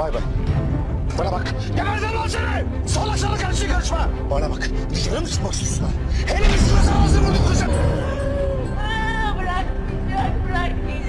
Bay bay. Bana bak. Geberdim lan seni! Sola sola karşı karışma! Bana bak. Dışarı mı çıkmak istiyorsun lan? Hele bir sırası ağzını kıracağım. Aa, bırak, bırak, bırak beni.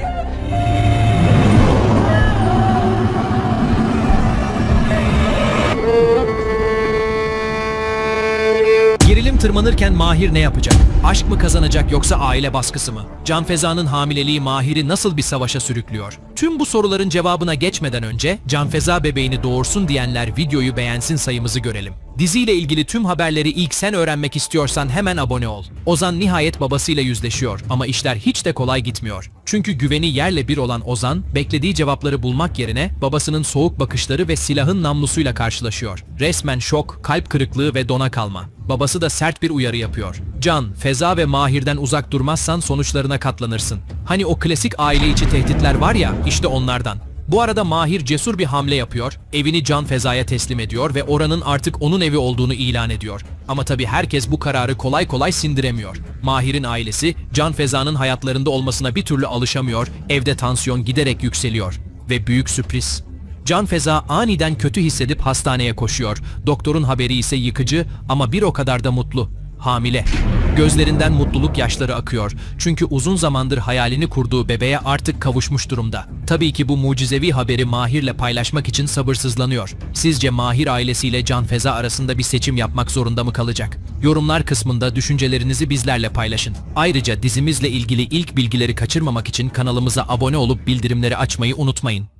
Gerilim tırmanırken Mahir ne yapacak? Aşk mı kazanacak yoksa aile baskısı mı? Can Feza'nın hamileliği Mahir'i nasıl bir savaşa sürüklüyor? Tüm bu soruların cevabına geçmeden önce Can Feza bebeğini doğursun diyenler videoyu beğensin sayımızı görelim. Diziyle ilgili tüm haberleri ilk sen öğrenmek istiyorsan hemen abone ol. Ozan nihayet babasıyla yüzleşiyor ama işler hiç de kolay gitmiyor. Çünkü güveni yerle bir olan Ozan, beklediği cevapları bulmak yerine babasının soğuk bakışları ve silahın namlusuyla karşılaşıyor. Resmen şok, kalp kırıklığı ve dona kalma. Babası da sert bir uyarı yapıyor. Can, Feza ve Mahir'den uzak durmazsan sonuçlarına katlanırsın. Hani o klasik aile içi tehditler var ya, işte onlardan. Bu arada Mahir cesur bir hamle yapıyor, evini Can Feza'ya teslim ediyor ve oranın artık onun evi olduğunu ilan ediyor. Ama tabi herkes bu kararı kolay kolay sindiremiyor. Mahir'in ailesi Can Feza'nın hayatlarında olmasına bir türlü alışamıyor, evde tansiyon giderek yükseliyor. Ve büyük sürpriz. Can Feza aniden kötü hissedip hastaneye koşuyor. Doktorun haberi ise yıkıcı ama bir o kadar da mutlu. Hamile. Gözlerinden mutluluk yaşları akıyor. Çünkü uzun zamandır hayalini kurduğu bebeğe artık kavuşmuş durumda. Tabii ki bu mucizevi haberi Mahir'le paylaşmak için sabırsızlanıyor. Sizce Mahir ailesiyle Can Feza arasında bir seçim yapmak zorunda mı kalacak? Yorumlar kısmında düşüncelerinizi bizlerle paylaşın. Ayrıca dizimizle ilgili ilk bilgileri kaçırmamak için kanalımıza abone olup bildirimleri açmayı unutmayın.